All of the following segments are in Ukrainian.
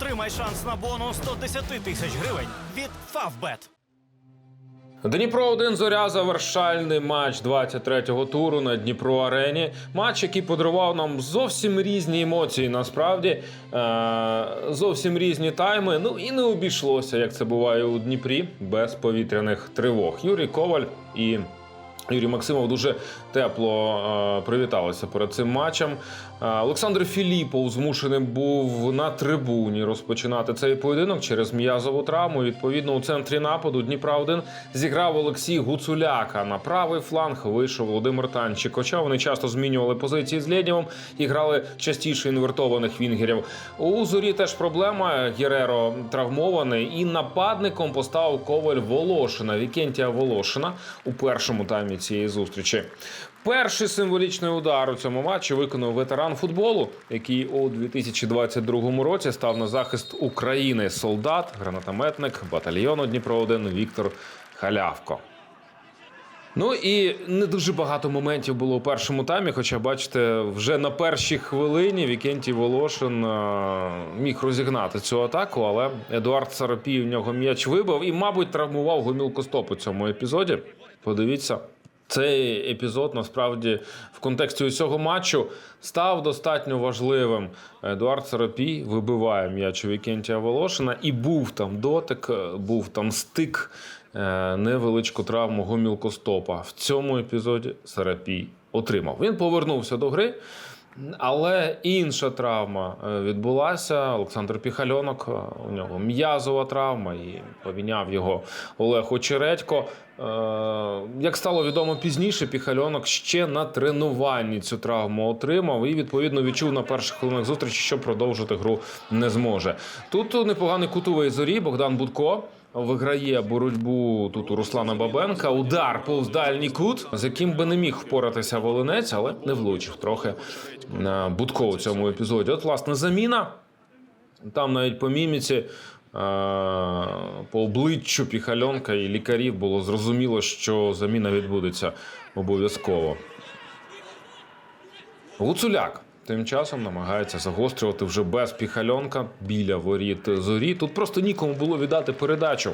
Отримай шанс на бонус 110 тисяч гривень від Favbet. Дніпро 1 зоря завершальний матч 23-го туру на Дніпро Арені. Матч, який подарував нам зовсім різні емоції. Насправді е- зовсім різні тайми. Ну і не обійшлося, як це буває у Дніпрі, без повітряних тривог. Юрій Коваль і. Юрій Максимов дуже тепло е, привіталися перед цим матчем. Е, Олександр Філіпов змушений був на трибуні розпочинати цей поєдинок через м'язову травму. Відповідно, у центрі нападу Дніпра 1 зіграв Олексій Гуцуляка. На правий фланг вийшов Володимир Танчик. Хоча вони часто змінювали позиції з Лєднєвим і грали частіше інвертованих вінгерів. У зорі теж проблема. Гереро травмований, і нападником поставив коваль Волошина, Вікентія Волошина у першому таймі цієї зустрічі. Перший символічний удар у цьому матчі виконав ветеран футболу, який у 2022 році став на захист України. Солдат, гранатометник батальйону Дніпро 1 Віктор Халявко. Ну і не дуже багато моментів було у першому таймі. Хоча, бачите, вже на першій хвилині Вікентій Волошин е, міг розігнати цю атаку, але Едуард Сарапій в нього м'яч вибив і, мабуть, травмував гомілку стоп у цьому епізоді. Подивіться. Цей епізод насправді в контексті усього матчу став достатньо важливим. Едуард Сарапій вибиває м'яч у Вікентія Волошина, і був там дотик, е, був там стик, е, невеличку травму гомілкостопа. В цьому епізоді Сарапій отримав. Він повернувся до гри. Але інша травма е, відбулася. Олександр Піхальонок, е, у нього м'язова травма, і поміняв його Олег Очередько. Е, Як стало відомо пізніше, Піхальонок ще на тренуванні цю травму отримав і відповідно відчув на перших хвилинах зустрічі, що продовжити гру не зможе. Тут непоганий кутовий зорі Богдан Будко. Виграє боротьбу тут у Руслана Бабенка. Удар повз дальній кут, з яким би не міг впоратися Волинець, але не влучив трохи на Будко у цьому епізоді. От, власне, заміна. Там навіть по міміці, е, по обличчю Піхальонка і лікарів було зрозуміло, що заміна відбудеться обов'язково. Гуцуляк тим часом намагається загострювати вже без піхальонка біля воріт зорі. Тут просто нікому було віддати передачу.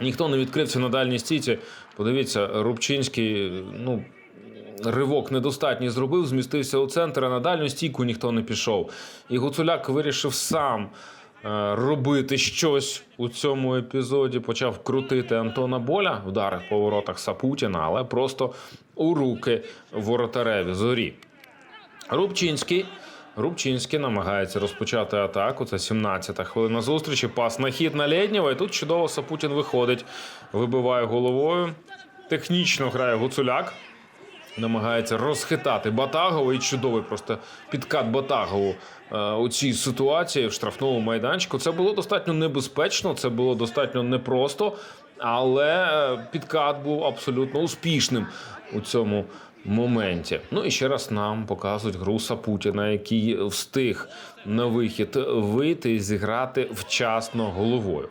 Ніхто не відкрився на дальній стійці. Подивіться, Рубчинський, ну. Ривок недостатній зробив, змістився у центр, а на дальню стійку ніхто не пішов. І Гуцуляк вирішив сам е, робити щось у цьому епізоді. Почав крутити Антона Боля, вдари по воротах Сапутіна, але просто у руки воротареві зорі. Рубчинський. Рубчинський намагається розпочати атаку. Це 17-та хвилина зустрічі. Пас на хід на Лєднєва. І тут чудово Сапутін виходить, вибиває головою. Технічно грає Гуцуляк. Намагається розхитати Батагова і чудовий просто підкат Батагову е, у цій ситуації в штрафному майданчику. Це було достатньо небезпечно, це було достатньо непросто, але е, підкат був абсолютно успішним у цьому моменті. Ну і ще раз нам показують гру Сапутіна, який встиг на вихід вийти і зіграти вчасно головою.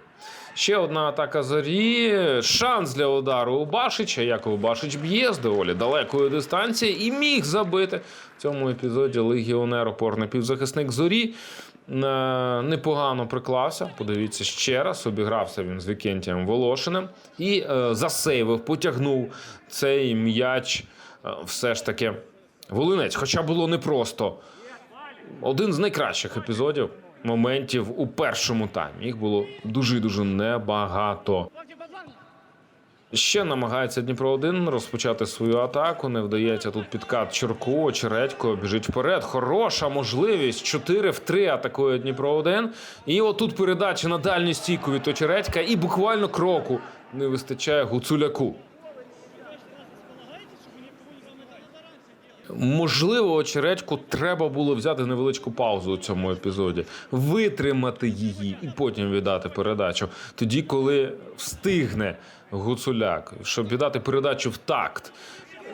Ще одна атака зорі. Шанс для удару у Башича. Яков Башич б'є з доволі далекої дистанції і міг забити в цьому епізоді легіонер опорний півзахисник зорі. Е, Непогано приклався. Подивіться ще раз. Обігрався він з Вікентієм Волошиним і е, засейвив, потягнув цей м'яч. Е, Все ж таки Волинець. Хоча було непросто один з найкращих епізодів моментів у першому таймі. Їх було дуже дуже небагато. Ще намагається Дніпро 1 розпочати свою атаку. Не вдається тут підкат Чурко, Очередько біжить вперед. Хороша можливість. 4 в 3 атакує Дніпро 1 І отут передача на дальню стійку від Очередька. І буквально кроку не вистачає Гуцуляку. Можливо, очередьку треба було взяти невеличку паузу у цьому епізоді, витримати її і потім віддати передачу. Тоді, коли встигне Гуцуляк, щоб віддати передачу в такт,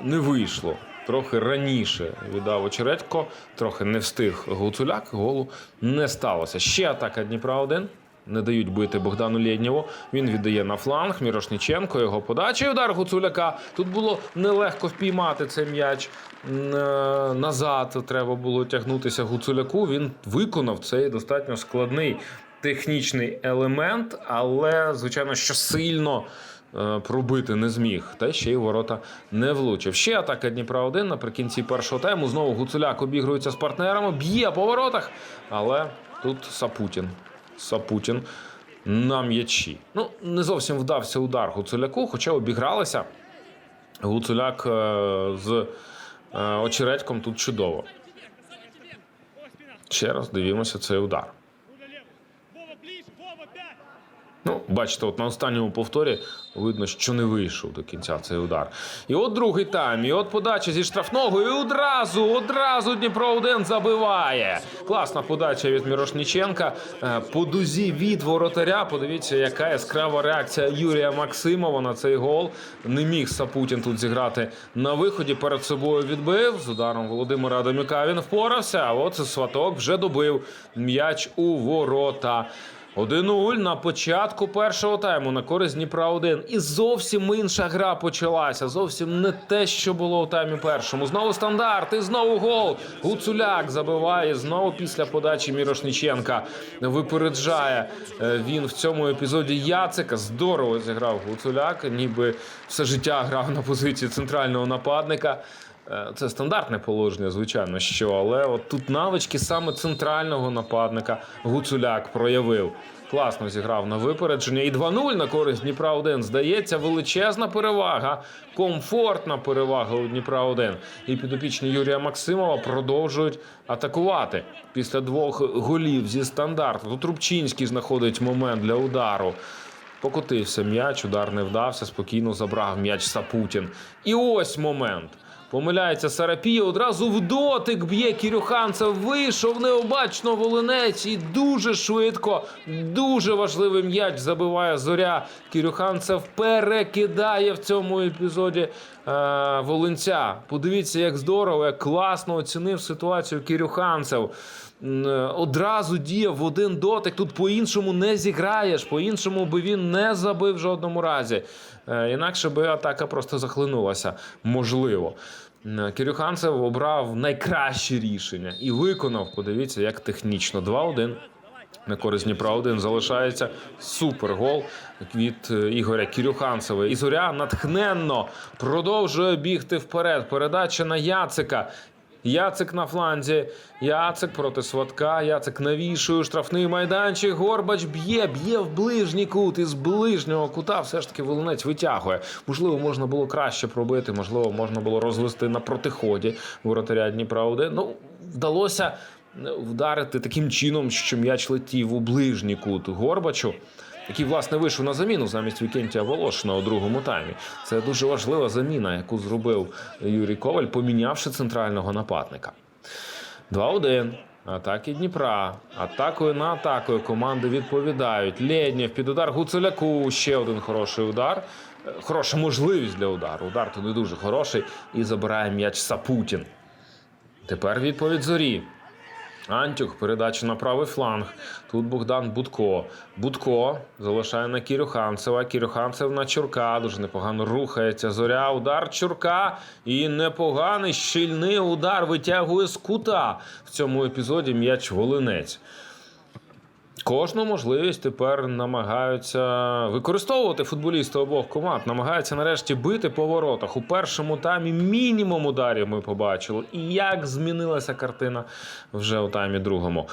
не вийшло. Трохи раніше віддав очередько, трохи не встиг Гуцуляк, голу не сталося. Ще атака Дніпра 1 не дають бити Богдану Лєднєву. Він віддає на фланг Мірошниченко. Його подача і удар Гуцуляка. Тут було нелегко впіймати цей м'яч е, назад. Треба було тягнутися Гуцуляку. Він виконав цей достатньо складний технічний елемент, але звичайно, що сильно. е, Пробити не зміг, та ще й ворота не влучив. Ще атака Дніпра 1 наприкінці першого тайму. Знову Гуцуляк обігрується з партнерами, б'є по воротах, але тут Сапутін. Сапутін на м'ячі. Ну, не зовсім вдався удар Гуцуляку, хоча обігралися. Гуцуляк е, з е, очередьком тут чудово. Ще раз дивимося цей удар. Ну, бачите, от на останньому повторі видно, що не вийшов до кінця цей удар. І от другий тайм, і от подача зі штрафного, і одразу, одразу Дніпро 1 забиває. Класна подача від Мірошніченка. Е, По дузі від воротаря. Подивіться, яка яскрава реакція Юрія Максимова на цей гол. Не міг Сапутін тут зіграти на виході. Перед собою відбив. З ударом Володимира Адамюка він впорався. А от Сваток вже добив м'яч у ворота. 1-0 на початку першого тайму на користь Дніпра 1. І зовсім інша гра почалася. Зовсім не те, що було у таймі першому. Знову стандарт, і знову гол. Гуцуляк забиває знову після подачі Мірошніченка. Випереджає е, він в цьому епізоді Яцика. Здорово зіграв Гуцуляк, ніби все життя грав на позиції центрального нападника. Е, Це стандартне положення, звичайно, що, але от тут навички саме центрального нападника Гуцуляк проявив. Класно зіграв на випередження. І 2-0 на користь Дніпра 1 здається, величезна перевага, комфортна перевага у Дніпра 1 І підопічні Юрія Максимова продовжують атакувати після двох голів зі стандарту. Тут Рубчинський знаходить момент для удару. Покотився м'яч, удар не вдався, спокійно забрав м'яч Сапутін. І ось момент. Помиляється Сарапія, одразу в дотик б'є Кірюханцев. Вийшов необачно волинець і дуже швидко, дуже важливий м'яч забиває зоря. Кірюханцев перекидає в цьому епізоді е, волинця. Подивіться, як здорово, як класно оцінив ситуацію Кірюханцев. Е, Одразу діяв в один дотик. Тут по-іншому не зіграєш, по-іншому би він не забив в жодному разі. Е, Інакше би атака просто захлинулася. Можливо. Е, Кирюханцев обрав найкраще рішення і виконав. Подивіться, як технічно. 2-1. На користь Дніпра 1 залишається супергол від Ігоря Кірюханцева. І зоря натхненно продовжує бігти вперед. Передача на Яцика. Яцик на фланзі. Яцик проти Сватка. Яцик навішує штрафний майданчик. Горбач б'є, б'є в ближній кут. І з ближнього кута все ж таки волинець витягує. Можливо, можна було краще пробити, можливо, можна було розвести на протиході воротаря Дніпра 1. Ну, вдалося вдарити таким чином, що м'яч летів у ближній кут Горбачу. Який власне вийшов на заміну замість Вікентія Волошина у другому таймі. Це дуже важлива заміна, яку зробив Юрій Коваль, помінявши центрального нападника. 2-1. Атаки Дніпра. Атакою на атакою команди відповідають. Лєднєв під удар Гуцуляку. Ще один хороший удар. Е, Хороша можливість для удару. Удар то не дуже хороший. І забирає м'яч Сапутін. Тепер відповідь зорі. Антюх, передача на правий фланг. Тут Богдан Будко. Будко залишає на Кірюханцева. Кірюханцев на Чурка. Дуже непогано рухається. Зоря. Удар Чурка. І непоганий щільний удар витягує з кута. В цьому епізоді м'яч Волинець. Кожну можливість тепер намагаються використовувати футболісти обох команд. Намагаються нарешті бити по воротах. У першому таймі мінімум ударів ми побачили. І як змінилася картина вже у таймі другому.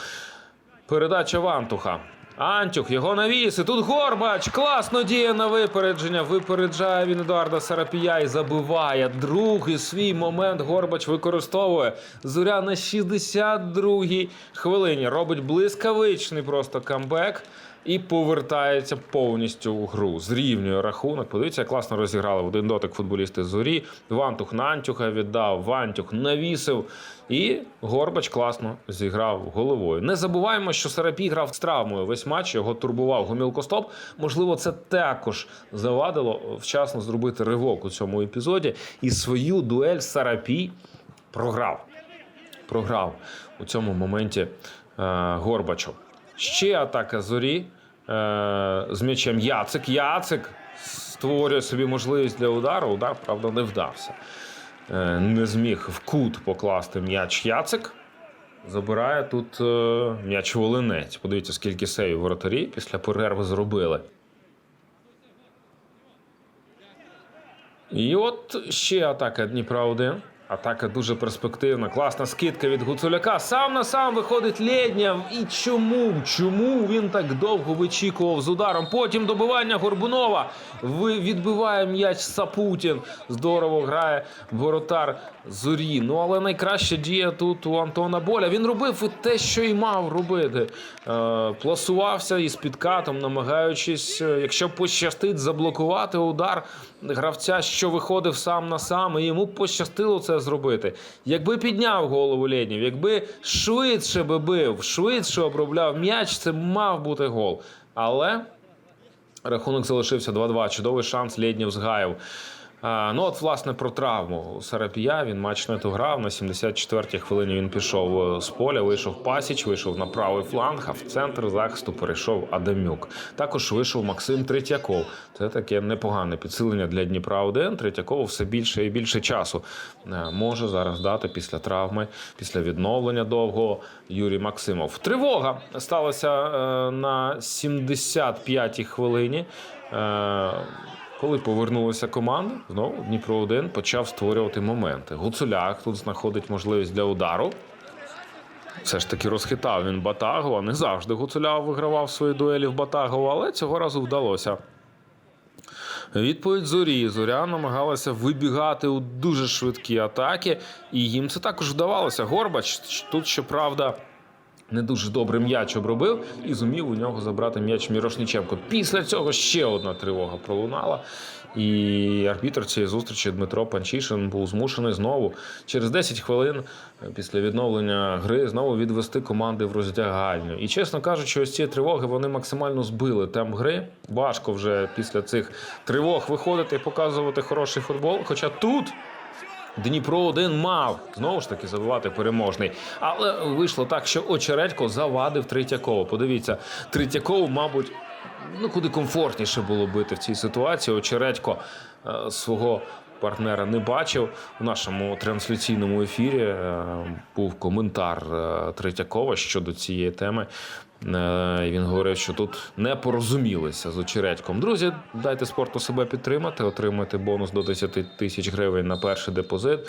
Передача Вантуха. Антюх, його навіс. І тут Горбач класно діє на випередження. Випереджає він Едуарда Сарапія і забиває. Другий свій момент Горбач використовує. Зоря на 62-й хвилині. Робить блискавичний просто камбек. І повертається повністю у гру. Зрівнює рахунок. Подивіться, як класно розіграли один дотик футболісти зорі. Вантух на Антюха віддав, Вантюх навісив. І Горбач класно зіграв головою. Не забуваємо, що Сарапій грав з травмою весь матч. Його турбував гомілкостоп. Можливо, це також завадило вчасно зробити ривок у цьому епізоді. І свою дуель Сарапій програв. Програв у цьому моменті е, Горбачу. Ще атака зорі з м'ячем Яцик. Яцик створює собі можливість для удару. Удар, правда, не вдався. Е, не зміг в кут покласти м'яч Яцик. Забирає тут е, м'яч волинець. Подивіться, скільки сейвів воротарі після перерви зробили. І от ще атака Дніпра 1. Атака дуже перспективна. Класна скидка від Гуцуляка. Сам на сам виходить Лєднєв. І чому? Чому він так довго вичікував з ударом? Потім добивання Горбунова. Відбиває м'яч Сапутін. Здорово грає воротар зорі. Ну але найкраща дія тут у Антона Боля. Він робив те, що й мав робити. Е, пласувався із підкатом, намагаючись, е, якщо пощастить, заблокувати удар гравця, що виходив сам на сам, і йому пощастило це зробити. Якби підняв голову Ленів, якби швидше би бив, швидше обробляв м'яч, це мав бути гол. Але Рахунок залишився 2-2. Чудовий шанс Лєднів згаяв. Ну от, власне, про травму Сарапія. Він матч не грав. На 74-й хвилині він пішов е, з поля, вийшов Пасіч, вийшов на правий фланг, а в центр захисту перейшов Адамюк. Також вийшов Максим Третьяков. Це таке непогане підсилення для Дніпра 1 Третьякову все більше і більше часу е, може зараз дати після травми, після відновлення довгого Юрій Максимов. Тривога сталася е, на 75-й хвилині. Коли повернулася команда, знову Дніпро 1 почав створювати моменти. Гуцуляк тут знаходить можливість для удару. Все ж таки розхитав він Батагова. Не завжди Гуцуляв вигравав свої дуелі в Батагова, але цього разу вдалося. Відповідь зорі. Зоря намагалася вибігати у дуже швидкі атаки, і їм це також вдавалося. Горбач тут, щоправда, не дуже добре м'яч обробив і зумів у нього забрати м'яч Мірошниченко. Після цього ще одна тривога пролунала. І арбітр цієї зустрічі Дмитро Панчишин був змушений знову через 10 хвилин е, після відновлення гри знову відвести команди в роздягальню. І чесно кажучи, ось ці тривоги вони максимально збили темп гри. Важко вже після цих тривог виходити і показувати хороший футбол. Хоча тут Дніпро 1 мав знову ж таки забивати переможний. Але вийшло так, що Очередько завадив Третьякову. Подивіться, Третьякову, мабуть, ну куди комфортніше було бити в цій ситуації. Очередько е, свого партнера не бачив. У нашому трансляційному ефірі е, був коментар е, Третьякова щодо цієї теми. Е, Він говорив, що тут не порозумілися з очередьком. Друзі, дайте спорту себе підтримати, отримайте бонус до 10 тисяч гривень на перший депозит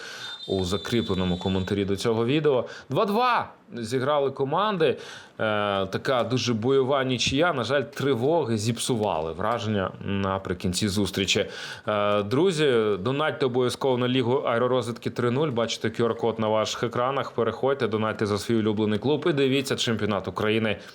у закріпленому коментарі до цього відео. 2-2 зіграли команди. Е, така дуже бойова нічия. На жаль, тривоги зіпсували враження наприкінці зустрічі. Е, друзі, донатьте обов'язково на лігу аеророзвідки 3.0. Бачите QR-код на ваших екранах. Переходьте, донатьте за свій улюблений клуб і дивіться чемпіонат України